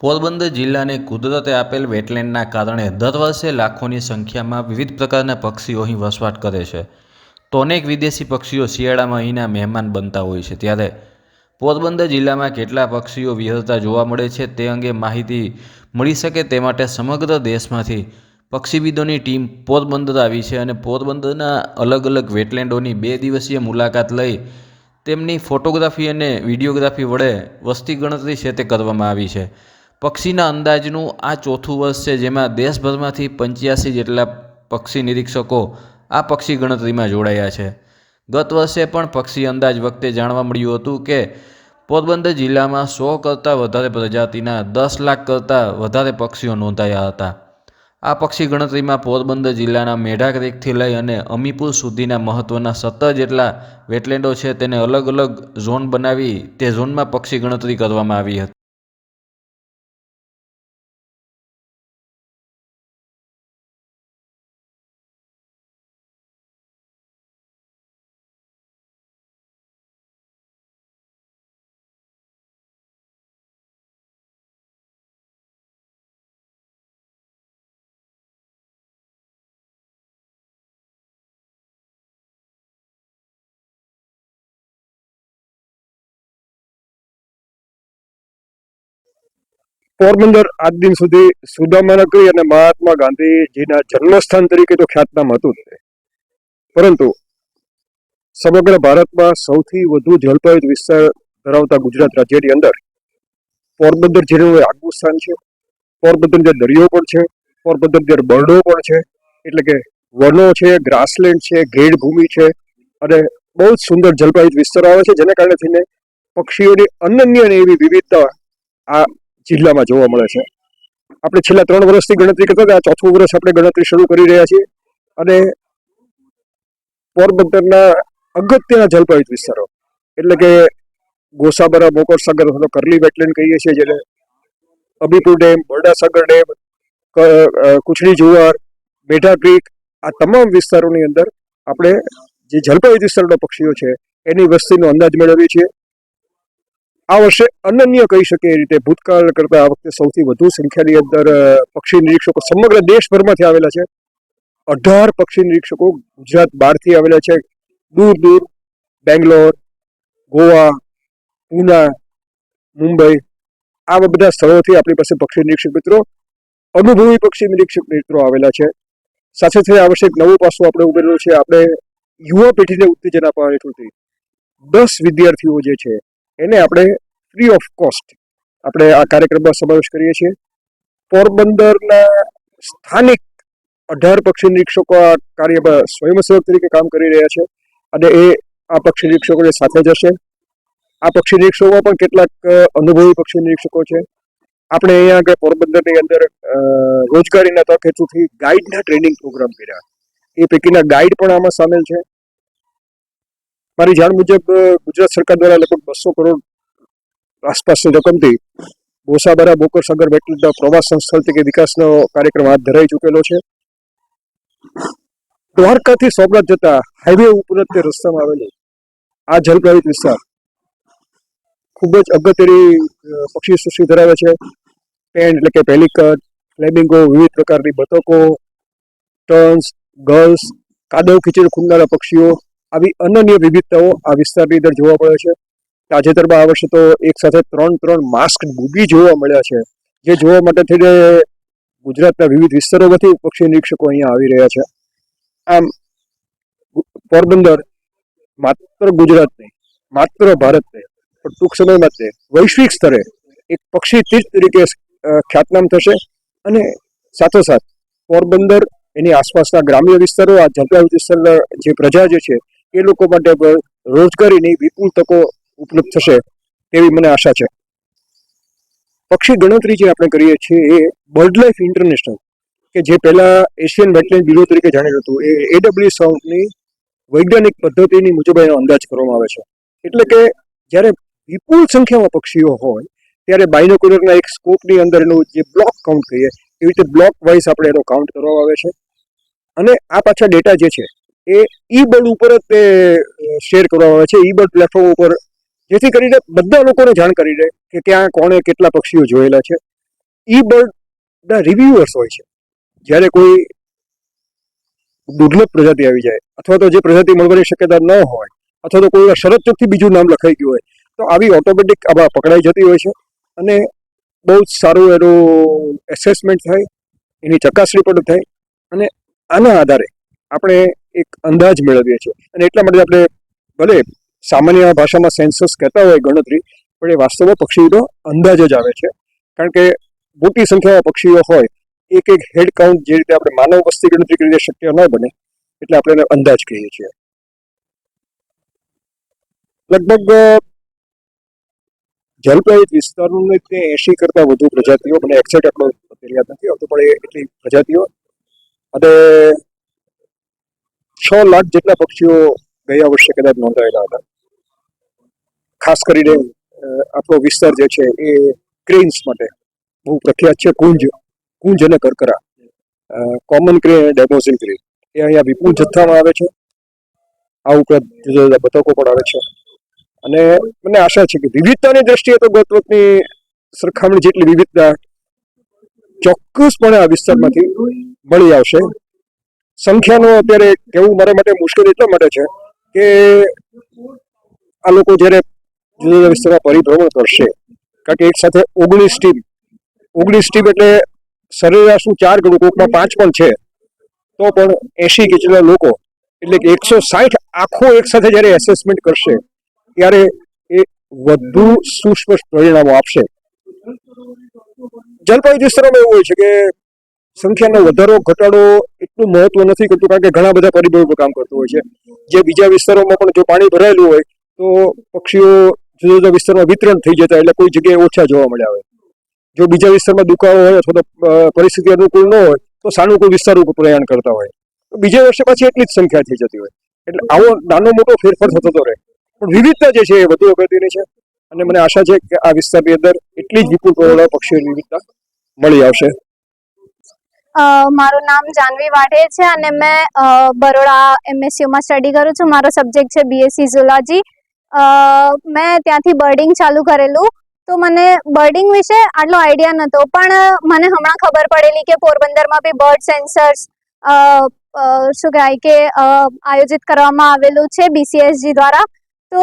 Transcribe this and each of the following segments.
પોરબંદર જિલ્લાને કુદરતે આપેલ વેટલેન્ડના કારણે દર વર્ષે લાખોની સંખ્યામાં વિવિધ પ્રકારના પક્ષીઓ અહીં વસવાટ કરે છે. તો અનેક વિદેશી પક્ષીઓ શિયાળામાં અહીંના મહેમાન બનતા હોય છે. ત્યારે પોરબંદર જિલ્લામાં કેટલા પક્ષીઓ વિહરતા જોવા મળે છે તે અંગે માહિતી મળી શકે તે માટે સમગ્ર દેશમાંથી પક્ષીવિદોની ટીમ પોરબંદર આવી છે અને પોરબંદરના અલગ અલગ વેટલેન્ડોની બે દિવસીય મુલાકાત લઈ તેમની ફોટોગ્રાફી અને વિડીયોગ્રાફી વડે વસ્તી ગણતરી છે તે કરવામાં આવી છે. પક્ષીના અંદાજનું આ ચોથું વર્ષ છે, જેમાં દેશભરમાંથી પંચ્યાસી જેટલા પક્ષી નિરીક્ષકો આ પક્ષી ગણતરીમાં જોડાયા છે. ગત વર્ષે પણ પક્ષી અંદાજ વખતે જાણવા મળ્યું હતું કે પોરબંદર જિલ્લામાં સો કરતાં વધારે પ્રજાતિના દસ લાખ કરતાં વધારે પક્ષીઓ નોંધાયા હતા. આ પક્ષી ગણતરીમાં પોરબંદર જિલ્લાના મેઢા ક્રેકથી લઈ અને અમીપુર સુધીના મહત્ત્વના સત્તર જેટલા વેટલેન્ડો છે, તેને અલગ અલગ ઝોન બનાવી તે ઝોનમાં પક્ષી ગણતરી કરવામાં આવી હતી. પોરબંદર આજ દિન સુધી સુદામા નગરી અને મહાત્મા ગાંધીજીના જન્મસ્થાન તરીકે તો ખ્યાતનામ હતું જ પરંતુ સમગ્ર ભારતમાં સૌથી વધુ જળપાયુત વિસ્તાર ધરાવતા ગુજરાત રાજ્યની અંદર પોરબંદર જિલ્લાનું આગવું સ્થાન છે. પોરબંદર જે દરિયો પણ છે. પોરબંદર જે બરડો પણ છે. એટલે કે વનો છે ગ્રાસલેન્ડ છે ઘેડ ભૂમિ છે. અને બહુ જ સુંદર જલપાયુત વિસ્તારો આવે છે. જેના કારણે થઈને પક્ષીઓની અનન્ય અને એવી વિવિધતા આ જિલ્લામાં જોવા મળે છે. આપણે છેલ્લા ત્રણ વર્ષથી ગણતરી કરતા હતા, આ ચોથું વર્ષ આપણે ગણતરી શરૂ કરી રહ્યા છીએ. અને પોરબંદરના અગત્યના જલપાયુત વિસ્તારો, એટલે કે ગોસાબરા મોકોર સાગર કરલી વેટલેન્ડ કહીએ છીએ જેને અબીપુર ડેમ બરડાસાગર ડેમ કુછડી જુવાર મેઢા ક્રીક, આ તમામ વિસ્તારોની અંદર આપણે જે જલપાયુત વિસ્તારના પક્ષીઓ છે, એની વસ્તીનો અંદાજ મેળવીએ છીએ. આ વર્ષે અનન્ય કહી શકે એ રીતે ભૂતકાળ કરતા આ વખતે સૌથી વધુ સંખ્યાની અંદર પક્ષી નિરીક્ષકો સમગ્ર દેશભરમાંથી આવેલા છે. અઢાર પક્ષી નિરીક્ષકો ગુજરાત બહારથી આવેલા છે. દૂર દૂર, બેંગ્લોર, ગોવા, પૂના, મુંબઈ, આવા બધા સ્થળોથી આપણી પાસે પક્ષી નિરીક્ષક મિત્રો, અનુભવી પક્ષી નિરીક્ષક મિત્રો આવેલા છે. સાથે સાથે આ વર્ષે એક નવું પાસું આપણે ઉમેરેલું છે. આપણે યુવા પેઢીને ઉત્તેજન આપવા હેઠળથી દસ વિદ્યાર્થીઓ જે છે એને આપણે ફ્રી ઓફ કોસ્ટ આપણે આ કાર્યક્રમમાં સમાવેશ કરીએ છીએ. પોરબંદરના સ્થાનિક અઢાર પક્ષી નિરીક્ષકો આ કાર્યમાં સ્વયંસેવક તરીકે કામ કરી રહ્યા છે અને એ આ પક્ષી નિરીક્ષકોને સાથે જશે આ પક્ષી નિરીક્ષકોમાં પણ કેટલાક અનુભવી પક્ષી નિરીક્ષકો છે. આપણે અહીંયા આગળ પોરબંદરની અંદર રોજગારીના તક હેતુથી ગાઈડના ટ્રેનિંગ પ્રોગ્રામ કર્યા. એ પૈકીના ગાઈડ પણ આમાં સામેલ છે. મારી જાણ મુજબ ગુજરાત સરકાર દ્વારા લગભગ બસો કરોડ આસપાસની રકમથી ગોસાબરા બોકર સાગર બેટલના પ્રવાસ સ્થળ તરીકે વિકાસનો કાર્યક્રમ હાથ ધરાઈ ચૂકેલો છે. દ્વારકાથી સોમનાથ જતા હાઈવે ઉપર તે રસ્તામાં આવેલો આ જલપ્રવિત વિસ્તાર ખૂબ જ અગત્યની પક્ષી સૃષ્ટિ ધરાવે છે. પેન એટલે કે પેલિકટ ફ્લેમિંગો વિવિધ પ્રકારની બતકો, ટર્ન્સ, ગર્લ્સ, કાદવ ખીચડ ખૂંદનારા પક્ષીઓ આવી અનન્ય વિવિધતાઓ આ વિસ્તારની અંદર જોવા મળે છે. તાજેતરમાં આ વર્ષે તો એક સાથે ત્રણ ત્રણ માસ્ક ડૂબી જોવા મળ્યા છે. જે જોવા માટે થઈને ગુજરાતના વિવિધ વિસ્તારોમાંથી પક્ષી નિરીક્ષકો અહીંયા આવી રહ્યા છે. આમ, પોરબંદર માત્ર ગુજરાત નહીં, માત્ર ભારત નહીં પણ ટૂંક સમયમાં તે વૈશ્વિક સ્તરે એક પક્ષી તીર્થ તરીકે ખ્યાતનામ થશે. અને સાથોસાથ પોરબંદર એની આસપાસના ગ્રામ્ય વિસ્તારો, આ જલવાયુ વિસ્તારના જે પ્રજા જે છે એ લોકો માટે રોજગારીની વિપુલ તકો ઉપલબ્ધ થશે તેવી મને આશા છે. પક્ષી ગણતરી જે આપણે કરીએ છીએ એ બર્ડ લાઈફ ઇન્ટરનેશનલ કે જે પહેલાં એશિયન વેટલેન્ડ બ્યુરો તરીકે જાણેલું હતું, એ એડબ્લ્યુ સાઉન્ડની વૈજ્ઞાનિક પદ્ધતિની મુજબ એનો અંદાજ કરવામાં આવે છે. એટલે કે જ્યારે વિપુલ સંખ્યામાં પક્ષીઓ હોય, ત્યારે બાયનોક્યુલરના એક સ્કોપની અંદર એનું જે બ્લોક કાઉન્ટ કહીએ, એવી રીતે બ્લોક વાઇઝ આપણે એનો કાઉન્ટ કરવામાં આવે છે. અને આ પાછા ડેટા જે છે એ ઈ ઉપર જ તે શેર કરવામાં આવે છે. ઈ બર્ડ પ્લેટફોર્મ ઉપર જેથી કરીને બધા લોકોને જાણ કરી રહે કે ક્યાં, કોણે કેટલા પક્ષીઓ જોયેલા છે. ઈ બર્ડના રિવ્યુઅર્સ હોય છે. જ્યારે કોઈ દુર્લભ પ્રજાતિ આવી જાય, અથવા તો જે પ્રજાતિ મળવાની શક્યતા ન હોય, અથવા તો કોઈ શરત ચોકથી બીજું નામ લખાઈ ગયું હોય, તો આવી ઓટોમેટિક આમાં પકડાઈ જતી હોય છે અને બહુ જ સારું એનું એસેસમેન્ટ થાય, એની ચકાસણી પણ થાય અને આના આધારે આપણે એક અંદાજ મેળવીએ છીએ. અને એટલા માટે આપણે ભલે સામાન્ય ભાષામાં સેન્સસ કહેતા હોય ગણતરી, પણ એ વાસ્તવમાં પક્ષીનો અંદાજ જ આવે છે. કારણ કે મોટી સંખ્યામાં પક્ષીઓ હોય, એક એક હેડ કાઉન્ટ જે રીતે આપણે માનવ વસ્તી ગણતરી કરીને શક્ય ન બને, એટલે આપણે એને અંદાજ કહીએ છીએ. લગભગ જલપ્રહિત વિસ્તારોને તે એસી કરતા વધુ પ્રજાતિઓ, મને એક્ઝેક્ટ આપણો યાદ નથી, આવતો, પણ એ એટલી પ્રજાતિઓ. અને છ લાખ જેટલા પક્ષીઓ ગયા વર્ષે કદાચ નોંધાયેલા હતા. ખાસ કરીને આપણો વિસ્તાર જે છે એ ક્રેન્સ માટે બહુ પ્રખ્યાત છે, કુંજ કુંજ અને કરકરા. કોમન ક્રેન અને ડેમોઝિન ક્રેન એ અહીંયા વિપુલ જથ્થામાં આવે છે. આ ઉપરાંત જુદા જુદા બતકો પણ આવે છે. અને મને આશા છે કે વિવિધતાની દ્રષ્ટિએ તો ગત વખતની સરખામણી જેટલી વિવિધતા ચોક્કસપણે આ વિસ્તારમાંથી મળી આવશે. સંખ્યાનો અત્યારે કહેવું મારા માટે મુશ્કેલ એટલા માટે છે કે આ લોકો જ્યારે જુદા જુદા વિસ્તારમાં પરિભ્રમણ કરશે, કારણ કે એક સાથે ઓગણીસ ટીમ ઓગણીસ ટીમ એટલે સરેરાશનું ચાર ગણું, કોકમાં પાંચ પણ છે, તો પણ એસી કે જેટલા લોકો, એટલે કે એકસો સાઠ આખો એક સાથે જ્યારે એસેસમેન્ટ કરશે, ત્યારે એ વધુ સુસ્પષ્ટ પરિણામો આપશે. જલપાઈ વિસ્તારોમાં એવું હોય છે કે સંખ્યાનો વધારો, ઘટાડો એટલું મહત્વ નથી કરતું, કારણ કે ઘણા બધા પરિબળો પર કામ કરતું હોય છે. જે બીજા વિસ્તારોમાં પણ જો પાણી ભરાયેલું હોય, તો પક્ષીઓ જુદા જુદા વિસ્તારમાં વિતરણ થઈ જતા એટલે કોઈ જગ્યાએ ઓછા જોવા મળ્યા હોય. જો બીજા વિસ્તારમાં દુકાળો હોય અથવા તો પરિસ્થિતિ અનુકૂળ ન હોય, તો સાનુકૂળ વિસ્તાર ઉપર પ્રયાણ કરતા હોય. તો બીજા વર્ષે પાછી એટલી જ સંખ્યા થઈ જતી હોય. એટલે આવો નાનો મોટો ફેરફાર થતો તો રહે. પણ વિવિધતા જે છે એ વધુ અગત્યની છે. અને મને આશા છે કે આ વિસ્તારની અંદર એટલી જ વિપુલ પ્રમાણમાં પક્ષીઓની વિવિધતા મળી આવશે. મારું નામ જાનવી વાઢે છે અને મેં બરોડા એમએસયુમાં સ્ટડી કરું છું. મારો સબ્જેક્ટ છે બીએસસી ઝુલોજી મેં ત્યાંથી બર્ડિંગ ચાલુ કરેલું. તો મને બર્ડિંગ વિશે આટલો આઈડિયા નહોતો પણ મને હમણાં ખબર પડેલી કે પોરબંદરમાં બી બર્ડ સેન્સર્સ શું કહેવાય કે આયોજિત કરવામાં આવેલું છે બીસીએસજી દ્વારા. તો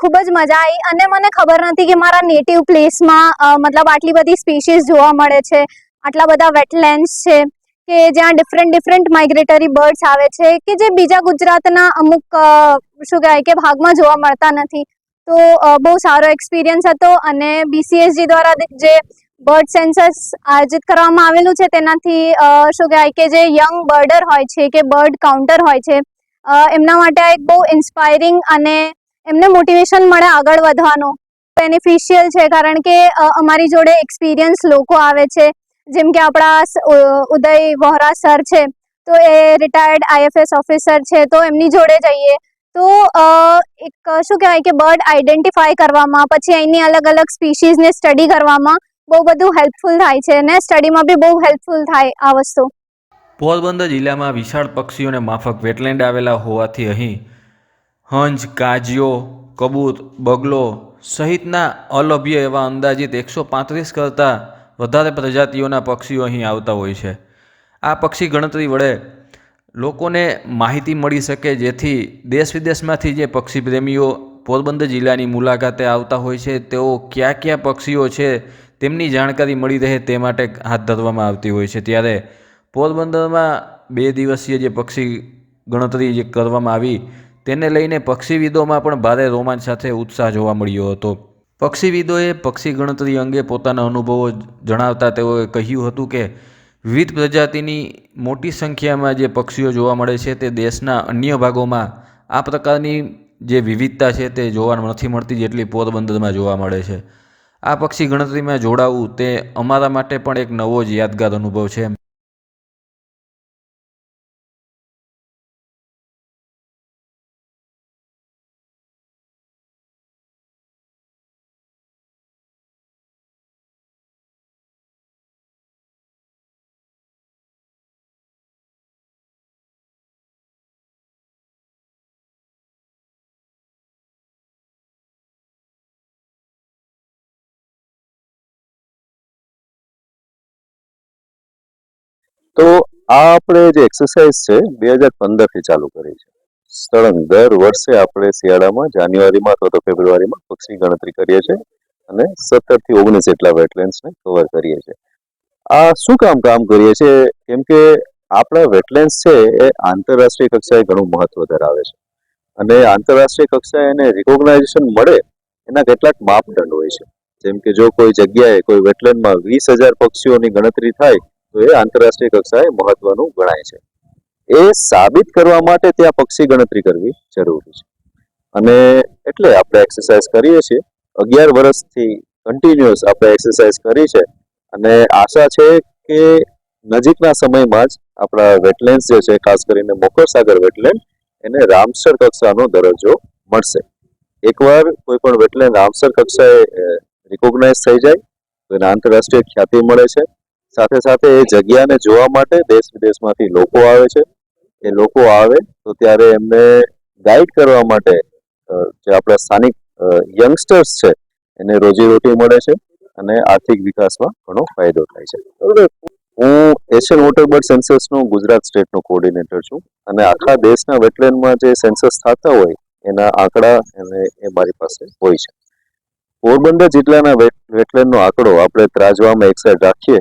ખૂબ જ મજા આવી અને મને ખબર નથી કે મારા નેટિવ પ્લેસમાં મતલબ આટલી બધી સ્પીસીસ જોવા મળે છે. આટલા બધા વેટલેન્ડ્સ છે કે જ્યાં ડિફરન્ટ ડિફરન્ટ માઇગ્રેટરી બર્ડ્સ આવે છે કે જે બીજા ગુજરાતના અમુક શું કહેવાય કે ભાગમાં જોવા મળતા નથી. તો બહુ સારો એક્સપિરિયન્સ હતો અને બીસીએસજી દ્વારા જે બર્ડ સેન્સસ આયોજિત કરવામાં આવેલું છે તેનાથી શું કહેવાય કે જે યંગ બર્ડર હોય છે કે બર્ડ કાઉન્ટર હોય છે એમના માટે આ એક બહુ ઇન્સ્પાયરિંગ અને એમને મોટિવેશન મળે આગળ વધવાનું. બેનિફિશિયલ છે કારણ કે અમારી જોડે એક્સપિરિયન્સ લોકો આવે છે. જેમ કે આપણા ઉદય વોહરા સર છે, તો એ રિટાયર્ડ આઈએફએસ ઓફિસર છે, તો એમની જોડે જઈએ. તો એક શું કહેવાય કે બર્ડ આઈડેન્ટિફાય કરવામાં, પછી અહીંની અલગ અલગ સ્પીસીઝને સ્ટડી કરવામાં બહુ બધું હેલ્પફુલ થાય છે અને સ્ટડીમાં બી બહુ હેલ્પફુલ થાય આ વસ્તુ. પોરબંદર જિલ્લામાં વિશાળ પક્ષીઓને માફક વેટલેન્ડ આવેલા હોવાથી અહીં હંજ, કાજિયો, કબૂત, બગલો સહિતના અલભ્ય એવા અંદાજિત એકસો પાંત્રીસ કરતાં વધારે પ્રજાતિઓના પક્ષીઓ અહીં આવતા હોય છે. આ પક્ષી ગણતરી વડે લોકોને માહિતી મળી શકે જેથી દેશ વિદેશમાંથી જે પક્ષી પ્રેમીઓ પોરબંદર જિલ્લાની મુલાકાતે આવતા હોય છે, તેઓ કયા કયા પક્ષીઓ છે તેમની જાણકારી મળી રહે તે માટે હાથ ધરવામાં આવતી હોય છે. ત્યારે પોરબંદરમાં બે દિવસીય જે પક્ષી ગણતરી જે કરવામાં આવી, તેને લઈને પક્ષીવિદોમાં પણ ભારે રોમાંચ સાથે ઉત્સાહ જોવા મળ્યો હતો. પક્ષીવિદોએ પક્ષી ગણતરી અંગે પોતાના અનુભવો જણાવતા તેઓએ કહ્યું હતું કે, વિવિધ પ્રજાતિની મોટી સંખ્યામાં જે પક્ષીઓ જોવા મળે છે તે દેશના અન્ય ભાગોમાં આ પ્રકારની જે વિવિધતા છે તે જોવા નથી મળતી જેટલી પોરબંદરમાં જોવા મળે છે. આ પક્ષી ગણતરીમાં જોડાવું તે અમારા માટે પણ એક નવો જ યાદગાર અનુભવ છે. તો આ આપણે જે એક્સરસાઇઝ છે, બે હજાર પંદરથી ચાલુ કરી છે. સળંગ દર વર્ષે આપણે શિયાળામાં, જાન્યુઆરીમાં અથવા તો ફેબ્રુઆરીમાં પક્ષની ગણતરી કરીએ છીએ અને સત્તરથી ઓગણીસ જેટલા વેટલેન્ડ્સને કવર કરીએ છીએ. આ શું કામ કામ કરીએ છીએ? કેમ કે આપણા વેટલેન્ડ્સ છે એ આંતરરાષ્ટ્રીય કક્ષાએ ઘણું મહત્વ ધરાવે છે. અને આંતરરાષ્ટ્રીય કક્ષાએ એને રિકોગ્નાઇઝેશન મળે એના કેટલાક માપદંડ હોય છે. જેમ કે જો કોઈ જગ્યાએ કોઈ વેટલેન્ડમાં વીસ હજાર પક્ષીઓની ગણતરી થાય એ આંતરરાષ્ટ્રીય કક્ષાએ મહત્વનું ગણાય છે. એ સાબિત કરવા માટે ત્યાં પક્ષી ગણતરી કરવી જરૂરી છે. અને એટલે આપણે એક્સરસાઇઝ કરીએ છીએ. અગિયાર વર્ષથી કન્ટિન્યુઅસ આપણે એક્સરસાઇઝ કરી છે. અને આશા છે કે નજીકના સમયમાં જ આપણા વેટલેન્ડ્સ જે છે, ખાસ કરીને મોકર સાગર વેટલેન્ડ એને રામસર કક્ષાનો દરજ્જો મળશે. એકવાર કોઈ પણ વેટલેન્ડ રામસર કક્ષાએ રિકોગ્નાઇઝ થઈ જાય, તો એને આંતરરાષ્ટ્રીય ખ્યાતિ મળે છે. સાથે સાથે એ જગ્યાને જોવા માટે દેશ વિદેશમાંથી લોકો આવે છે. એ લોકો આવે તો ત્યારે એમને ગાઈડ કરવા માટે જે આપણા સ્થાનિક યંગસ્ટર્સ છે, એને રોજીરોટી મળે છે અને આર્થિક વિકાસમાં ઘણો ફાયદો થાય છે. બરોબર? હું એશિયન વોટરબર્ડ સેન્સસનો ગુજરાત સ્ટેટનો કોઓર્ડિનેટર છું અને આખા દેશના વેટલેન્ડમાં જે સેન્સસ થતા હોય, એના આંકડા અને એ મારી પાસે હોય છે. પોરબંદર જિલ્લાના વેટલેન્ડનો આંકડો આપણે ત્રાજવામાં એક સાઈડ રાખીએ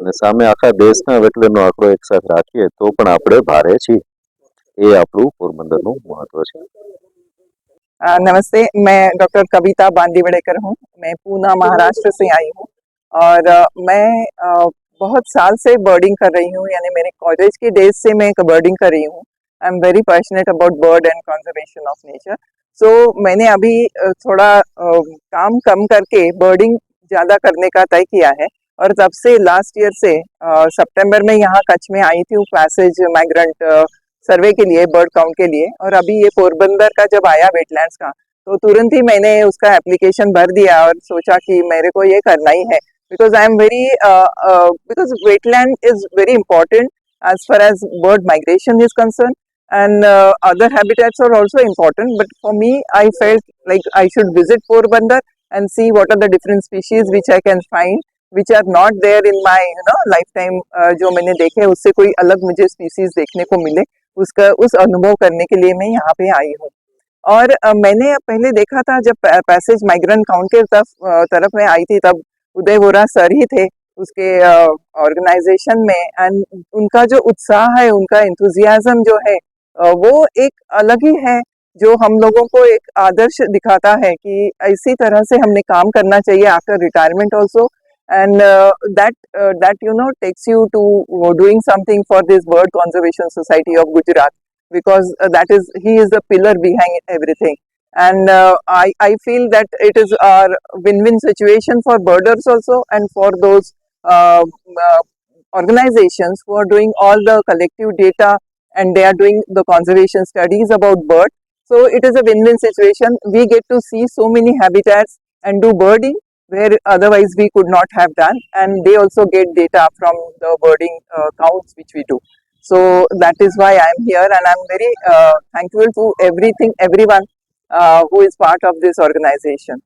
અને સામે આખા દેશના વેટલેન્ડનો આંકડો એક સાથે રાખીએ તો પણ આપણે ભારે છીએ એ આપણું પોરબંદરનું મહત્વ છે अ, नमस्ते मैं डॉक्टर कविता बांदीवड़ेकर हूँ मैं पूना महाराष्ट्र से आई हूँ और अ, मैं अ, बहुत साल से बर्डिंग कर रही हूँ यानी मेरे कॉलेज के डेज से मैं बर्डिंग कर रही हूँ I am very passionate about bird and conservation of nature so मैंने अभी अ, थोड़ा अ, काम कम करके बर्डिंग ज़्यादा करने का तय किया है और तब से लास्ट ईयर से सितंबर में यहाँ कच्छ में आई थी क्लासेज माइग्रेंट सर्वे के लिए बर्ड काउंट के लिए, और अभी ये पोरबंदर का जब आया वेटलैंड का तो तुरंत ही मैंने उसका एप्लीकेशन भर दिया और सोचा कि मेरे को ये करना ही है। Because I am very because wetland is very important as far as bird migration is concern and other habitats are also important but for me I felt like I should visit Porbandar and see what are the different species which I can find which are not there in my you know lifetime uh, जो मैंने देखे उससे कोई अलग मुझे species देखने को मिले उसका उस अनुभव करने के लिए मैं यहाँ पे आई हूँ। और अ, मैंने पहले देखा था जब पैसेज माइग्रेंट काउंट के तरफ़ तरफ़ में आई थी तब उदय वोरा सर ही थे उसके ऑर्गेनाइजेशन में। एंड उनका जो उत्साह है उनका इंथुजियाज्म जो है वो एक अलग ही है जो हम लोगों को एक आदर्श दिखाता है कि इसी तरह से हमने काम करना चाहिए after retirement also and uh, that uh, that you know takes you to uh, doing something for this bird conservation society of gujarat because uh, that is he is the pillar behind everything. And uh, i i feel that it is our win-win situation for birders also and for those uh, uh, organizations who are doing all the collective data and they are doing the conservation studies about bird. So it is a win-win situation. We get to see so many habitats and do birding where otherwise we could not have done and they also get data from the birding uh, counts which we do. So that is why i am here and i'm very uh, thankful to everything everyone uh, who is part of this organization